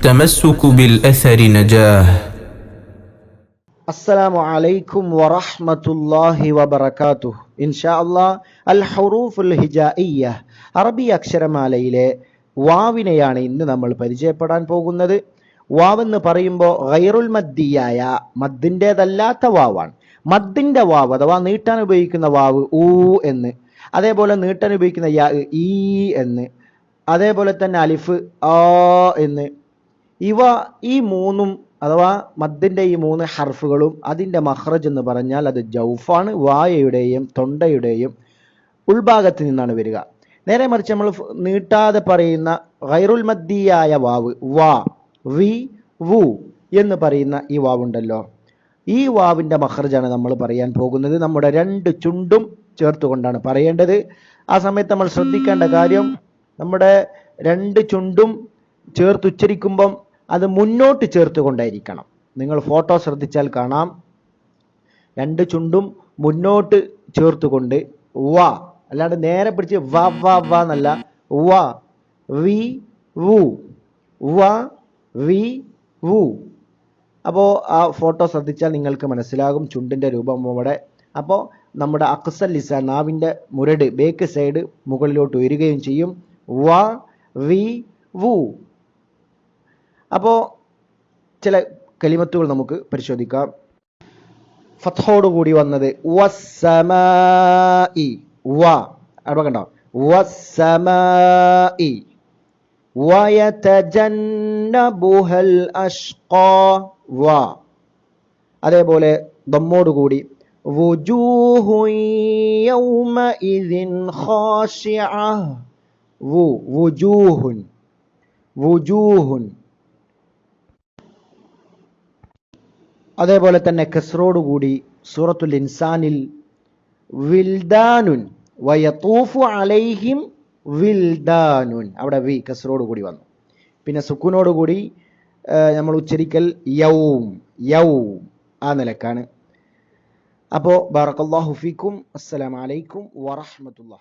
التمسك بالأثر نجاه السلام عليكم ورحمة الله وبركاته إن شاء الله الحروف الهجائية അറബി അക്ഷരമാലയിലെ വാവിനെയാണ് ഇന്ന് നമ്മൾ പരിചയപ്പെടാൻ പോകുന്നത് വാവെന്ന് പറയുമ്പോൾ ഗൈറുൽ മദ്ദിയായ മദ്ദിൻ്റെതല്ലാത്ത വാവാണ് മദ്ദിൻ്റെ വാവ് അഥവാ നീട്ടാൻ ഉപയോഗിക്കുന്ന വാവ് ഊ എന്ന് അതേപോലെ നീട്ടാൻ ഉപയോഗിക്കുന്ന യാ ഈ എന്ന് അതേപോലെ തന്നെ അലിഫ് ആ എന്ന് ഇവ ഈ മൂന്നും അഥവാ മദ്ദിന്റെ ഈ മൂന്ന് ഹർഫുകളും അതിന്റെ മഹ്റജ് എന്ന് പറഞ്ഞാൽ അത് ജൗഫാണ് വായയുടെയും തൊണ്ടയുടെയും ഉൾഭാഗത്ത് നിന്നാണ് വരിക. നേരെ മറിച്ച് നമ്മൾ നീട്ടാതെ പറയുന്ന ഗൈറുൽ മദ്ദിയായ വാവ് വാ വി വു എന്ന് പറയുന്ന ഈ വാവുണ്ടല്ലോ. ഈ വാവിന്റെ മഹ്റജാണ് നമ്മൾ പറയാൻ പോകുന്നത്. നമ്മുടെ രണ്ട് ചുണ്ടും ചേർത്തുകൊണ്ടാണ് പറയേണ്ടത്. ആ സമയത്ത് നമ്മൾ ശ്രദ്ധിക്കേണ്ട കാര്യം നമ്മുടെ രണ്ട് ചുണ്ടും ചേർത്ത് ഉച്ചരിക്കുമ്പം അത് മുന്നോട്ട് ചേർത്തുകൊണ്ടായിരിക്കണം. നിങ്ങൾ ഫോട്ടോ ശ്രദ്ധിച്ചാൽ കാണാം. രണ്ട് ചുണ്ടും മുന്നോട്ട് ചേർത്തുകൊണ്ട് വ അല്ലാണ്ട് നേരെ പിടിച്ച് വ വ വ എന്നല്ല വ വി വു വ വി വു. അപ്പോൾ ആ ഫോട്ടോ ശ്രദ്ധിച്ചാൽ നിങ്ങൾക്ക് മനസ്സിലാകും ചുണ്ടിന്റെ രൂപം അവിടെ. അപ്പോൾ നമ്മുടെ അക്സൽ ലിസ നാവിന്റെ മുരട് ബേക്ക് സൈഡ് മുകളിലോട്ട് ഉയരുകയും ചെയ്യും. വ വി വു. അപ്പോൾ ചില കലിമത്തുകൾ നമുക്ക് പരിശോധിക്കാം. ഫത്തോട് കൂടി വന്നത് വ. വ. അതേപോലെ ദമ്മോട് കൂടി വുജൂഹു അതേപോലെ തന്നെ കസ്റോടുകൂടി സൂറത്തുൽ ഇൻസാനിൽ വിൽദാനുൻ വയത്തൂഫു അലൈഹിം വിൽദാനുൻ. അവിടെ വി കസ്റോട് കൂടി വന്നു. പിന്നെ സുക്കുനോടുകൂടി നമ്മൾ ഉച്ചരിക്കൽ യൗം യൗം ആ നിലക്കാണ്. അപ്പോൾ ബാറക്കല്ലാഹു ഫീക്കും അസ്സലാമലൈക്കും വറഹമത്തുള്ള